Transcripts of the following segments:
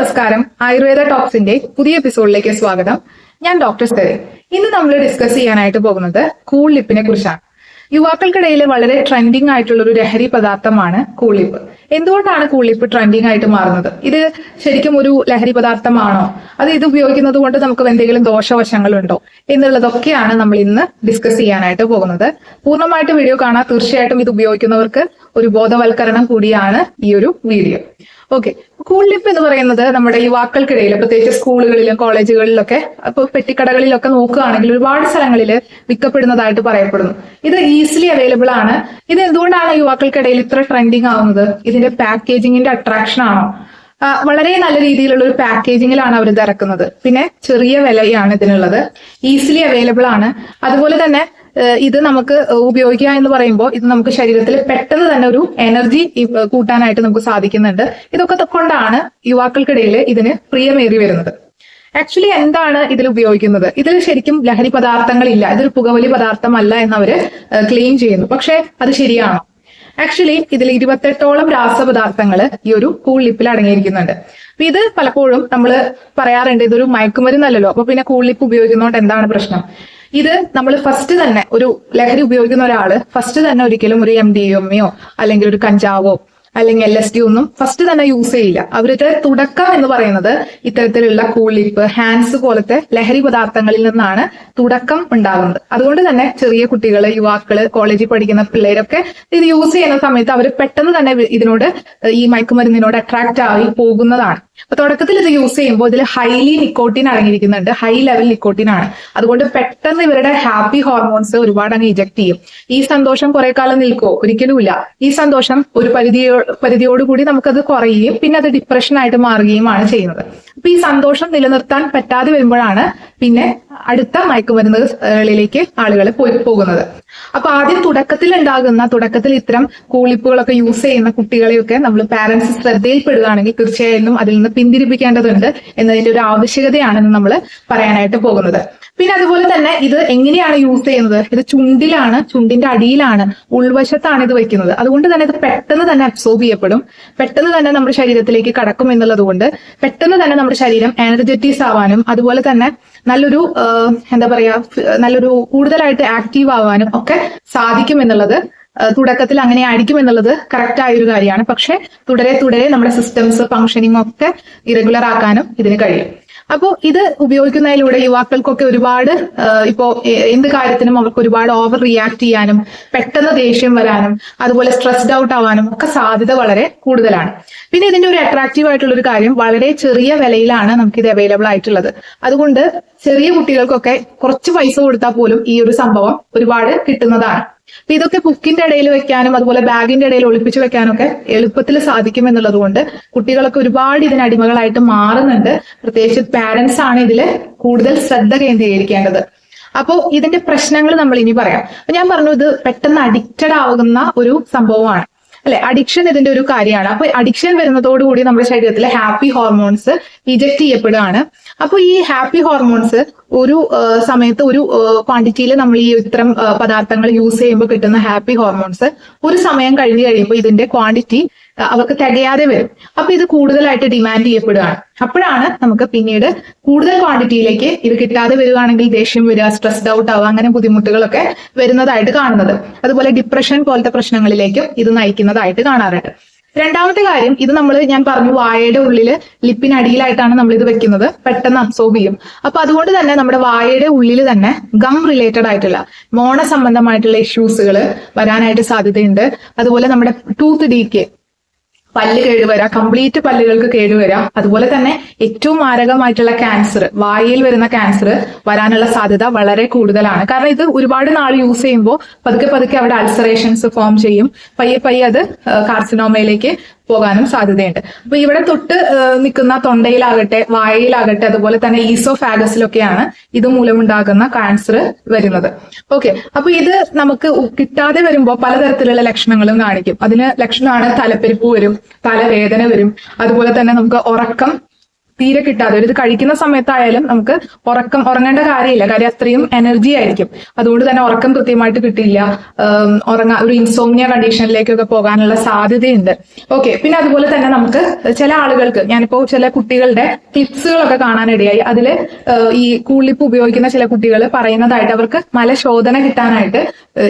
നമസ്കാരം. ആയുർവേദ ടോക്സിന്റെ പുതിയ എപ്പിസോഡിലേക്ക് സ്വാഗതം. ഞാൻ ഡോക്ടർ സ്തരി ഇന്ന് നമ്മൾ ഡിസ്കസ് ചെയ്യാനായിട്ട് പോകുന്നത് കൂൾ ലിപ്പിനെ കുറിച്ചാണ്. യുവാക്കൾക്കിടയിൽ വളരെ ട്രെൻഡിങ് ആയിട്ടുള്ള ഒരു ലഹരി പദാർത്ഥമാണ് കൂളിപ്പ് എന്തുകൊണ്ടാണ് കൂളിപ്പ് ട്രെൻഡിങ് ആയിട്ട് മാറുന്നത്? ഇത് ശരിക്കും ഒരു ലഹരി പദാർത്ഥമാണോ? അത് ഇത് ഉപയോഗിക്കുന്നത് കൊണ്ട് നമുക്ക് എന്തെങ്കിലും ദോഷവശങ്ങളുണ്ടോ? എന്നുള്ളതൊക്കെയാണ് നമ്മൾ ഇന്ന് ഡിസ്കസ് ചെയ്യാനായിട്ട് പോകുന്നത്. പൂർണമായിട്ട് വീഡിയോ കാണാൻ തീർച്ചയായിട്ടും ഇത് ഉപയോഗിക്കുന്നവർക്ക് ഒരു ബോധവൽക്കരണം കൂടിയാണ് ഈ ഒരു വീഡിയോ ഓക്കെ കൂൾ ലിപ്പ് എന്ന് പറയുന്നത് നമ്മുടെ യുവാക്കൾക്കിടയിൽ പ്രത്യേകിച്ച് സ്കൂളുകളിലും കോളേജുകളിലൊക്കെ അപ്പോൾ പെട്ടിക്കടകളിലൊക്കെ നോക്കുകയാണെങ്കിൽ ഒരുപാട് സ്ഥലങ്ങളിൽ വിൽക്കപ്പെടുന്നതായിട്ട് പറയപ്പെടുന്നു. ഇത് ഈസിലി അവൈലബിൾ ആണ്. ഇത് എന്തുകൊണ്ടാണ് യുവാക്കൾക്കിടയിൽ ഇത്ര ട്രെൻഡിങ് ആവുന്നത്? ഇതിന്റെ പാക്കേജിങ്ങിന്റെ അട്രാക്ഷൻ ആണോ? വളരെ നല്ല രീതിയിലുള്ള ഒരു പാക്കേജിങ്ങിലാണ് അവർ ഇത് ഇറക്കുന്നത്. പിന്നെ ചെറിയ വിലയാണ് ഇതിനുള്ളത്. ഈസിലി അവൈലബിൾ ആണ്. അതുപോലെ തന്നെ ഇത് നമുക്ക് ഉപയോഗിക്കുക എന്ന് പറയുമ്പോൾ ഇത് നമുക്ക് ശരീരത്തിൽ പെട്ടെന്ന് തന്നെ ഒരു എനർജി കൂട്ടാനായിട്ട് നമുക്ക് സാധിക്കുന്നുണ്ട്. ഇതൊക്കെ കൊണ്ടാണ് യുവാക്കൾക്കിടയിൽ ഇതിന് പ്രിയമേറി വരുന്നത്. ആക്ച്വലി എന്താണ് ഇതിൽ ഉപയോഗിക്കുന്നത്? ഇതിൽ ശരിക്കും ലഹരി പദാർത്ഥങ്ങളില്ല. ഇതൊരു പുകവലി പദാർത്ഥമല്ല എന്ന് അവർ ക്ലെയിം ചെയ്യുന്നു. പക്ഷെ അത് ശരിയാണോ. ആക്ച്വലി ഇതിൽ ഇരുപത്തെട്ടോളം രാസപദാർത്ഥങ്ങൾ ഈ ഒരു കൂൾ ലിപ്പിൽ അടങ്ങിയിരിക്കുന്നുണ്ട്. അപ്പൊ ഇത് പലപ്പോഴും നമ്മൾ പറയാറുണ്ട് ഇതൊരു മയക്കുമരുന്നല്ലല്ലോ. അപ്പൊ പിന്നെ കൂൾ ലിപ്പ് ഉപയോഗിക്കുന്നതുകൊണ്ട് എന്താണ് പ്രശ്നം? ഇത് നമ്മൾ ഫസ്റ്റ് തന്നെ ഒരു ലഹരി ഉപയോഗിക്കുന്ന ഒരാൾ ഫസ്റ്റ് തന്നെ ഒരിക്കലും ഒരു എം ഡി എമ്മയോ അല്ലെങ്കിൽ ഒരു കഞ്ചാവോ അല്ലെങ്കിൽ എൽ എസ് ഡി ഒന്നും ഫസ്റ്റ് തന്നെ യൂസ് ചെയ്യില്ല. അവരുടെ തുടക്കം എന്ന് പറയുന്നത് ഇത്തരത്തിലുള്ള കൂളിപ്പ് ഹാൻഡ്സ് പോലത്തെ ലഹരി പദാർത്ഥങ്ങളിൽ നിന്നാണ് തുടക്കം ഉണ്ടാകുന്നത് അതുകൊണ്ട് തന്നെ ചെറിയ കുട്ടികൾ യുവാക്കൾ കോളേജിൽ പഠിക്കുന്ന പിള്ളേരൊക്കെ ഇത് യൂസ് ചെയ്യുന്ന സമയത്ത് അവർ പെട്ടെന്ന് തന്നെ ഇതിനോട് ഈ മയക്കുമരുന്നിനോട് അട്രാക്റ്റ് ആയി പോകുന്നതാണ്. അപ്പൊ തുടക്കത്തിൽ ഇത് യൂസ് ചെയ്യുമ്പോൾ ഇതിൽ ഹൈലി നിക്കോട്ടിൻ അടങ്ങിയിരിക്കുന്നുണ്ട്. ഹൈ ലെവൽ നിക്കോട്ടിൻ ആണ്. അതുകൊണ്ട് പെട്ടെന്ന് ഇവരുടെ ഹാപ്പി ഹോർമോൺസ് ഒരുപാട് അങ്ങ് ഇജക്ട് ചെയ്യും. ഈ സന്തോഷം കുറെ കാലം നിൽക്കുമോ ഒരിക്കലുമില്ല ഈ സന്തോഷം ഒരു പരിധിയോ പരിധിയോടുകൂടി നമുക്കത് കുറയുകയും പിന്നെ അത് ഡിപ്രഷനായിട്ട് മാറുകയുമാണ് ചെയ്യുന്നത്. അപ്പൊ ഈ സന്തോഷം നിലനിർത്താൻ പറ്റാതെ വരുമ്പോഴാണ് പിന്നെ അടുത്ത മയക്കുമരുന്നുകളിലേക്ക് ആളുകൾ പോയി പോകുന്നത്. അപ്പൊ ആദ്യം തുടക്കത്തിൽ ഉണ്ടാകുന്ന തുടക്കത്തിൽ ഇത്തരം കൂളിപ്പുകളൊക്കെ യൂസ് ചെയ്യുന്ന കുട്ടികളെയൊക്കെ നമ്മൾ പാരന്റ്സ് ശ്രദ്ധയിൽപ്പെടുകയാണെങ്കിൽ തീർച്ചയായും അതിൽ നിന്ന് പിന്തിരിപ്പിക്കേണ്ടതുണ്ട് എന്നതിന്റെ ഒരു ആവശ്യകതയാണെന്ന് നമ്മൾ പറയാനായിട്ട് പോകുന്നത്. പിന്നെ അതുപോലെ തന്നെ ഇത് എങ്ങനെയാണ് യൂസ് ചെയ്യുന്നത്? ഇത് ചുണ്ടിലാണ് ചുണ്ടിന്റെ അടിയിലാണ് ഉൾവശത്താണ് ഇത് വെക്കുന്നത്. അതുകൊണ്ട് തന്നെ ഇത് പെട്ടെന്ന് തന്നെ അബ്സോർബ് ചെയ്യപ്പെടും. പെട്ടെന്ന് തന്നെ നമ്മുടെ ശരീരത്തിലേക്ക് കടക്കും എന്നുള്ളത് കൊണ്ട് പെട്ടെന്ന് തന്നെ നമ്മുടെ ശരീരം എനർജറ്റീസ് ആവാനും അതുപോലെ തന്നെ നല്ലൊരു എന്താ പറയാ നല്ലൊരു കൂടുതലായിട്ട് ആക്റ്റീവ് ആവാനും ഒക്കെ സാധിക്കും എന്നുള്ളത് തുടക്കത്തിൽ അങ്ങനെ ആയിരിക്കും എന്നുള്ളത് കറക്റ്റ് ആയ ഒരു കാര്യമാണ്. പക്ഷെ തുടരെ തുടരെ നമ്മുടെ സിസ്റ്റംസ് ഫംഗ്ഷനിങ് ഒക്കെ ഇറഗുലർ ആക്കാനും ഇതിന് കഴിയും. അപ്പോൾ ഇത് ഉപയോഗിക്കുന്നതിലൂടെ യുവാക്കൾക്കൊക്കെ ഒരുപാട് ഇപ്പോ എന്ത് കാര്യത്തിനും അവർക്ക് ഒരുപാട് ഓവർ റിയാക്ട് ചെയ്യാനും പെട്ടെന്ന് ദേഷ്യം വരാനും അതുപോലെ സ്ട്രെസ്ഡ് ഔട്ട് ആവാനും ഒക്കെ സാധ്യത വളരെ കൂടുതലാണ്. പിന്നെ ഇതിന്റെ ഒരു അട്രാക്റ്റീവ് ആയിട്ടുള്ള ഒരു കാര്യം വളരെ ചെറിയ വിലയിലാണ് നമുക്ക് ഇത് അവൈലബിൾ ആയിട്ടുള്ളത്. അതുകൊണ്ട് ചെറിയ കുട്ടികൾക്കൊക്കെ കുറച്ച് പൈസ കൊടുത്താൽ പോലും ഈ ഒരു സംഭവം ഒരുപാട് കിട്ടുന്നതാണ്. അപ്പൊ ഇതൊക്കെ ബുക്കിന്റെ ഇടയിൽ വെക്കാനും അതുപോലെ ബാഗിന്റെ ഇടയിൽ ഒളിപ്പിച്ചു വെക്കാനും ഒക്കെ എളുപ്പത്തിൽ സാധിക്കും എന്നുള്ളത് കൊണ്ട് കുട്ടികളൊക്കെ ഒരുപാട് ഇതിന് അടിമകളായിട്ട് മാറുന്നുണ്ട്. പ്രത്യേകിച്ച് പാരന്റ്സ് ആണ് ഇതിൽ കൂടുതൽ ശ്രദ്ധ കേന്ദ്രീകരിക്കേണ്ടത്. അപ്പോൾ ഇതിന്റെ പ്രശ്നങ്ങൾ നമ്മൾ ഇനി പറയാം. ഞാൻ പറഞ്ഞു ഇത് പെട്ടെന്ന് അഡിക്റ്റഡ് ആവുന്ന ഒരു സംഭവമാണ്. അല്ലെ? അഡിക്ഷൻ ഇതിന്റെ ഒരു കാര്യമാണ്. അപ്പൊ അഡിക്ഷൻ വരുന്നതോടുകൂടി നമ്മുടെ ശരീരത്തിലെ ഹാപ്പി ഹോർമോൺസ് ഇജക്ട് ചെയ്യപ്പെടുകയാണ്. അപ്പൊ ഈ ഹാപ്പി ഹോർമോൺസ് ഒരു സമയത്ത് ഒരു ക്വാണ്ടിറ്റിയിൽ നമ്മൾ ഈ ഇത്തരം പദാർത്ഥങ്ങൾ യൂസ് ചെയ്യുമ്പോൾ കിട്ടുന്ന ഹാപ്പി ഹോർമോൺസ് ഒരു സമയം കഴിഞ്ഞ് കഴിയുമ്പോൾ ഇതിന്റെ ക്വാണ്ടിറ്റി അവർക്ക് തികയാതെ വരും. അപ്പൊ ഇത് കൂടുതലായിട്ട് ഡിമാൻഡ് ചെയ്യപ്പെടുകയാണ് അപ്പോഴാണ് നമുക്ക് പിന്നീട് കൂടുതൽ ക്വാണ്ടിറ്റിയിലേക്ക് ഇത് കിട്ടാതെ വരികയാണെങ്കിൽ ദേഷ്യം വരിക സ്ട്രെസ്ഡ് ഔട്ട് ആവുക അങ്ങനെ ബുദ്ധിമുട്ടുകളൊക്കെ വരുന്നതായിട്ട് കാണുന്നത്. അതുപോലെ ഡിപ്രഷൻ പോലത്തെ പ്രശ്നങ്ങളിലേക്കും ഇത് നയിക്കുന്നതായിട്ട് കാണാറുണ്ട്. രണ്ടാമത്തെ കാര്യം ഇത് നമ്മൾ ഞാൻ പറഞ്ഞു വായയുടെ ഉള്ളിൽ ലിപ്പിനടിയിലായിട്ടാണ് നമ്മൾ ഇത് വെക്കുന്നത്. പെട്ടെന്ന് അബ്സോർബ് ചെയ്യും. അപ്പൊ അതുകൊണ്ട് തന്നെ നമ്മുടെ വായയുടെ ഉള്ളിൽ തന്നെ ഗം റിലേറ്റഡ് ആയിട്ടുള്ള മോണ സംബന്ധമായിട്ടുള്ള ഇഷ്യൂസുകൾ വരാനായിട്ട് സാധ്യതയുണ്ട്. അതുപോലെ നമ്മുടെ ടൂത്ത് ഡീക്ക് പല്ല് കേടുവരാ കംപ്ലീറ്റ് പല്ലുകൾക്ക് കേടുവരാ അതുപോലെ തന്നെ ഏറ്റവും മാരകമായിട്ടുള്ള ക്യാൻസർ വായിൽ വരുന്ന ക്യാൻസർ വരാനുള്ള സാധ്യത വളരെ കൂടുതലാണ്. കാരണം ഇത് ഒരുപാട് നാൾ യൂസ് ചെയ്യുമ്പോൾ പതുക്കെ പതുക്കെ അവിടെ അൾസറേഷൻസ് ഫോം ചെയ്യും. പയ്യെ പയ്യെ അത് കാർസിനോമയിലേക്ക് പോകാനും സാധ്യതയുണ്ട്. അപ്പൊ ഇവിടെ തൊട്ട് നിൽക്കുന്ന തൊണ്ടയിലാകട്ടെ വായയിലാകട്ടെ അതുപോലെ തന്നെ ഈസോഫാഗസിലൊക്കെയാണ് ഇത് മൂലമുണ്ടാകുന്ന കാൻസർ വരുന്നത്. ഓക്കെ അപ്പൊ ഇത് നമുക്ക് കിട്ടാതെ വരുമ്പോൾ പലതരത്തിലുള്ള ലക്ഷണങ്ങളും കാണിക്കും. അതിന് ലക്ഷണമാണ് തലപ്പെരുപ്പ് വരും തലവേദന വരും. അതുപോലെ തന്നെ നമുക്ക് ഉറക്കം തീരെ കിട്ടാതെ. ഒരു ഇത് കഴിക്കുന്ന സമയത്തായാലും നമുക്ക് ഉറക്കം ഉറങ്ങേണ്ട കാര്യമില്ല. കാര്യം അത്രയും എനർജി ആയിരിക്കും. അതുകൊണ്ട് തന്നെ ഉറക്കം കൃത്യമായിട്ട് കിട്ടില്ല ഉറങ്ങാ ഒരു ഇൻസോമിയ കണ്ടീഷനിലേക്കൊക്കെ പോകാനുള്ള സാധ്യതയുണ്ട്. ഓക്കെ പിന്നെ അതുപോലെ തന്നെ നമുക്ക് ചില ആളുകൾക്ക് ഞാനിപ്പോ ചില കുട്ടികളുടെ ക്ലിപ്സുകളൊക്കെ കാണാനിടയായി. അതിൽ ഈ കൂളിപ്പ് ഉപയോഗിക്കുന്ന ചില കുട്ടികൾ പറയുന്നതായിട്ട് അവർക്ക് മലശോധന കിട്ടാനായിട്ട്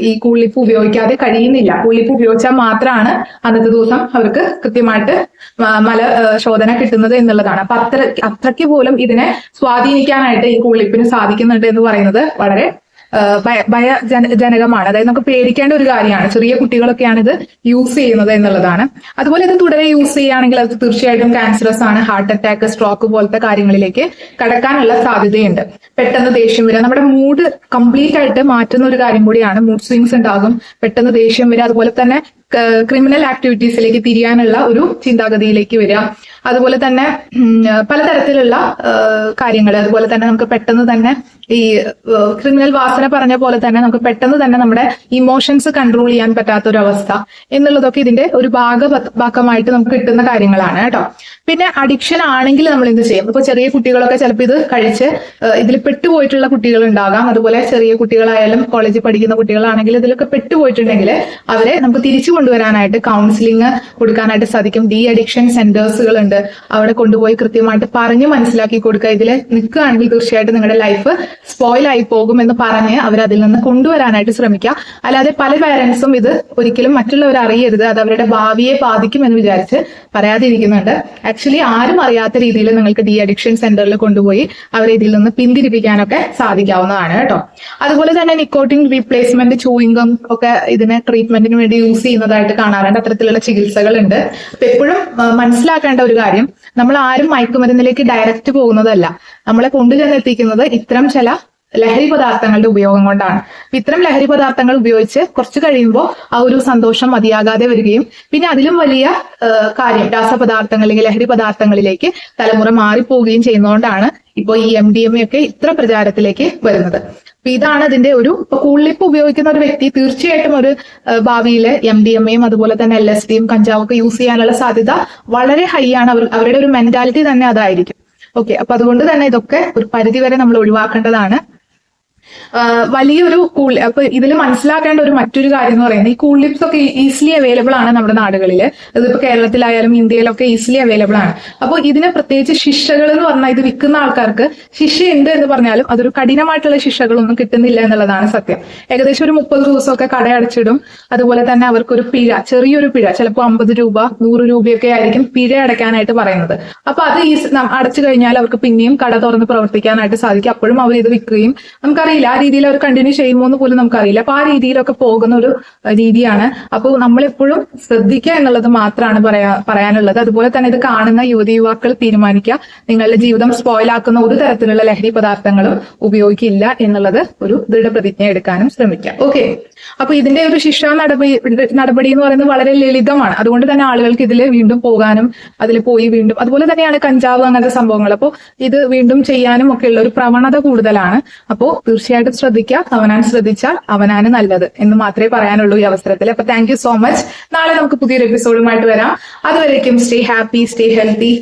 ഈ കൂളിപ്പ് ഉപയോഗിക്കാതെ കഴിയുന്നില്ല. കൂളിപ്പ് ഉപയോഗിച്ചാൽ മാത്രമാണ് അന്നത്തെ ദിവസം അവർക്ക് കൃത്യമായിട്ട് മല ശോധന കിട്ടുന്നത് എന്നുള്ളതാണ്. അപ്പൊ അത്രയ്ക്ക് പോലും ഇതിനെ സ്വാധീനിക്കാനായിട്ട് ഈ കൂളിപ്പിന് സാധിക്കുന്നുണ്ട് എന്ന് പറയുന്നത് വളരെ ഭയ ജനകമാണ്. അതായത് നമുക്ക് പേടിക്കേണ്ട ഒരു കാര്യമാണ്. ചെറിയ കുട്ടികളൊക്കെയാണ് ഇത് യൂസ് ചെയ്യുന്നത് എന്നുള്ളതാണ്. അതുപോലെ ഇത് തുടരെ യൂസ് ചെയ്യുകയാണെങ്കിൽ അത് തീർച്ചയായിട്ടും ക്യാൻസറസ് ആണ്. ഹാർട്ട് അറ്റാക്ക് സ്ട്രോക്ക് പോലത്തെ കാര്യങ്ങളിലേക്ക് കടക്കാനുള്ള സാധ്യതയുണ്ട്. പെട്ടെന്ന് ദേഷ്യം വരിക നമ്മുടെ മൂഡ് കംപ്ലീറ്റ് ആയിട്ട് മാറ്റുന്ന ഒരു കാര്യം കൂടിയാണ്. മൂഡ് സ്വിങ്സ് ഉണ്ടാകും. പെട്ടെന്ന് ദേഷ്യം വരിക അതുപോലെ തന്നെ ക്രിമിനൽ ആക്ടിവിറ്റീസിലേക്ക് തിരിയാനുള്ള ഒരു ചിന്താഗതിയിലേക്ക് വരിക. അതുപോലെ തന്നെ പലതരത്തിലുള്ള കാര്യങ്ങൾ അതുപോലെ തന്നെ നമുക്ക് പെട്ടെന്ന് തന്നെ ഈ ക്രിമിനൽ വാസന പറഞ്ഞ പോലെ തന്നെ നമുക്ക് പെട്ടെന്ന് തന്നെ നമ്മുടെ ഇമോഷൻസ് കൺട്രോൾ ചെയ്യാൻ പറ്റാത്ത ഒരു അവസ്ഥ എന്നുള്ളതൊക്കെ ഇതിന്റെ ഒരു ഭാഗ ഭാഗമായിട്ട് നമുക്ക് കിട്ടുന്ന കാര്യങ്ങളാണ് കേട്ടോ. പിന്നെ അഡിക്ഷൻ ആണെങ്കിൽ നമ്മൾ എന്ത് ചെയ്യും? ഇപ്പൊ ചെറിയ കുട്ടികളൊക്കെ ചിലപ്പോൾ ഇത് കഴിച്ച് ഇതിൽ പെട്ടുപോയിട്ടുള്ള കുട്ടികൾ ഉണ്ടാകാം. അതുപോലെ ചെറിയ കുട്ടികളായാലും കോളേജിൽ പഠിക്കുന്ന കുട്ടികളാണെങ്കിൽ ഇതിലൊക്കെ പെട്ടുപോയിട്ടുണ്ടെങ്കിൽ അവരെ നമുക്ക് തിരിച്ചു കൊണ്ടുവരാനായിട്ട് കൗൺസിലിംഗ് കൊടുക്കാനായിട്ട് സാധിക്കും. ഡി അഡിക്ഷൻ സെന്റേഴ്സുകൾ ഉണ്ട് അവിടെ കൊണ്ടുപോയി കൃത്യമായിട്ട് പറഞ്ഞു മനസ്സിലാക്കി കൊടുക്കുക. ഇതിൽ നിൽക്കുകയാണെങ്കിൽ തീർച്ചയായിട്ടും നിങ്ങളുടെ ലൈഫ് സ്പോയിൽ ആയി പോകും എന്ന് പറഞ്ഞ് അവർ അതിൽ നിന്ന് കൊണ്ടുവരാനായിട്ട് ശ്രമിക്കുക. അല്ലാതെ പല പാരന്റ്സും ഇത് ഒരിക്കലും മറ്റുള്ളവർ അറിയരുത്. അത് അവരുടെ ഭാവിയെ ബാധിക്കും എന്ന് വിചാരിച്ച് പറയാതിരിക്കുന്നുണ്ട്. ആക്ച്വലി ആരും അറിയാത്ത രീതിയിൽ നിങ്ങൾക്ക് ഡി അഡിക്ഷൻ സെന്ററിൽ കൊണ്ടുപോയി അവരെ ഇതിൽ നിന്ന് പിന്തിരിപ്പിക്കാനൊക്കെ സാധിക്കാവുന്നതാണ് കേട്ടോ. അതുപോലെ തന്നെ നിക്കോട്ടിൻ റീപ്ലേസ്മെന്റ് ചൂയിങ്കം ഒക്കെ ഇതിനെ ട്രീറ്റ്മെന്റിന് വേണ്ടി യൂസ് ചെയ്യുന്നതായിട്ട് കാണാറുണ്ട്. അത്തരത്തിലുള്ള ചികിത്സകളുണ്ട്. അപ്പൊ എപ്പോഴും മനസ്സിലാക്കേണ്ട ഒരു കാര്യം നമ്മൾ ആരും മയക്കുമരുന്നിലേക്ക് ഡയറക്റ്റ് പോകുന്നതല്ല. നമ്മളെ കൊണ്ടുചെന്നെത്തിക്കുന്നത് ഇത്തരം ചില ലഹരി പദാർത്ഥങ്ങളുടെ ഉപയോഗം കൊണ്ടാണ്. ഇത്തരം ലഹരി പദാർത്ഥങ്ങൾ ഉപയോഗിച്ച് കുറച്ച് കഴിയുമ്പോൾ ആ ഒരു സന്തോഷം മതിയാകാതെ വരികയും പിന്നെ അതിലും വലിയ കാര്യം രാസപദാർത്ഥങ്ങൾ അല്ലെങ്കിൽ ലഹരി പദാർത്ഥങ്ങളിലേക്ക് തലമുറ മാറിപ്പോവുകയും ചെയ്യുന്നതുകൊണ്ടാണ് ഇപ്പോൾ ഈ എം ഡി എം ഒക്കെ ഇത്ര പ്രചാരത്തിലേക്ക് വരുന്നത്. അപ്പൊ ഇതാണ് അതിന്റെ ഒരു ഇപ്പൊ കൂളിപ്പ് ഉപയോഗിക്കുന്ന ഒരു വ്യക്തി തീർച്ചയായിട്ടും ഒരു ഭാവിയിൽ എം ഡി എം എയും അതുപോലെ തന്നെ എൽ എസ് ഡിയും കഞ്ചാവും ഒക്കെ യൂസ് ചെയ്യാനുള്ള സാധ്യത വളരെ ഹൈ ആണ്. അവർ അവരുടെ ഒരു മെന്റാലിറ്റി തന്നെ അതായിരിക്കും. ഓക്കെ അപ്പൊ അതുകൊണ്ട് തന്നെ ഇതൊക്കെ ഒരു പരിധി വരെ നമ്മൾ ഒഴിവാക്കേണ്ടതാണ്. വലിയൊരു കൂൾ അപ്പൊ ഇതിൽ മനസ്സിലാക്കേണ്ട ഒരു മറ്റൊരു കാര്യം എന്ന് പറയുന്നത് ഈ കൂൾ ലിപ്സ് ഒക്കെ ഈസിലി അവൈലബിൾ ആണ് നമ്മുടെ നാടുകളിൽ ഇതിപ്പോ കേരളത്തിലായാലും ഇന്ത്യയിലൊക്കെ ഈസിലി അവൈലബിൾ ആണ്. അപ്പോൾ ഇതിനെ പ്രത്യേകിച്ച് ശിക്ഷകൾ എന്ന് പറഞ്ഞാൽ ഇത് വിൽക്കുന്ന ആൾക്കാർക്ക് ശിക്ഷ എന്ത് എന്ന് പറഞ്ഞാലും അതൊരു കഠിനമായിട്ടുള്ള ശിക്ഷകളൊന്നും കിട്ടുന്നില്ല എന്നുള്ളതാണ് സത്യം. ഏകദേശം ഒരു മുപ്പത് ദിവസമൊക്കെ കടയടച്ചിടും അതുപോലെ തന്നെ അവർക്കൊരു പിഴ ചെറിയൊരു പിഴ ചിലപ്പോൾ അമ്പത് രൂപ നൂറ് രൂപയൊക്കെ ആയിരിക്കും പിഴ അടയ്ക്കാനായിട്ട് പറയുന്നത്. അപ്പൊ അത് ഈ അടച്ചു കഴിഞ്ഞാൽ അവർക്ക് പിന്നെയും കട തുറന്ന് പ്രവർത്തിക്കാനായിട്ട് സാധിക്കും. അപ്പോഴും അവർ ഇത് വിൽക്കുകയും നമുക്കറിയില്ല ആ രീതിയിൽ അവർ കണ്ടിന്യൂ ചെയ്യുമോ എന്ന് പോലും നമുക്കറിയില്ല. അപ്പൊ ആ രീതിയിലൊക്കെ പോകുന്ന ഒരു രീതിയാണ്. അപ്പോൾ നമ്മളെപ്പോഴും ശ്രദ്ധിക്കുക എന്നുള്ളത് മാത്രമാണ് പറയാ പറയാനുള്ളത്. അതുപോലെ തന്നെ ഇത് കാണുന്ന യുവതി യുവാക്കൾ തീരുമാനിക്കുക. നിങ്ങളുടെ ജീവിതം സ്പോയിലാക്കുന്ന ഒരു തരത്തിലുള്ള ലഹരി പദാർത്ഥങ്ങളും ഉപയോഗിക്കില്ല എന്നുള്ളത് ഒരു ദൃഢപ്രതിജ്ഞ എടുക്കാനും ശ്രമിക്കാം. ഓക്കെ അപ്പൊ ഇതിന്റെ ഒരു ശിക്ഷാ നടപടി നടപടി എന്ന് പറയുന്നത് വളരെ ലളിതമാണ്. അതുകൊണ്ട് തന്നെ ആളുകൾക്ക് ഇതിൽ വീണ്ടും പോകാനും അതിൽ പോയി വീണ്ടും അതുപോലെ തന്നെയാണ് കഞ്ചാവ് അങ്ങനത്തെ സംഭവങ്ങൾ. അപ്പോൾ ഇത് വീണ്ടും ചെയ്യാനും ഉള്ള ഒരു പ്രവണത കൂടുതലാണ്. അപ്പോൾ തീർച്ചയായിട്ടും ശ്രദ്ധിക്കുക. അവനാൻ ശ്രദ്ധിച്ചാൽ അവനാണ് നല്ലത് എന്ന് മാത്രമേ പറയാനുള്ളൂ ഈ അവസരത്തിൽ. അപ്പൊ താങ്ക് സോ മച്ച് നാളെ നമുക്ക് പുതിയൊരു എപ്പിസോഡുമായിട്ട് വരാം. അതുവരേക്കും സ്റ്റേ ഹാപ്പി സ്റ്റേ ഹെൽത്തി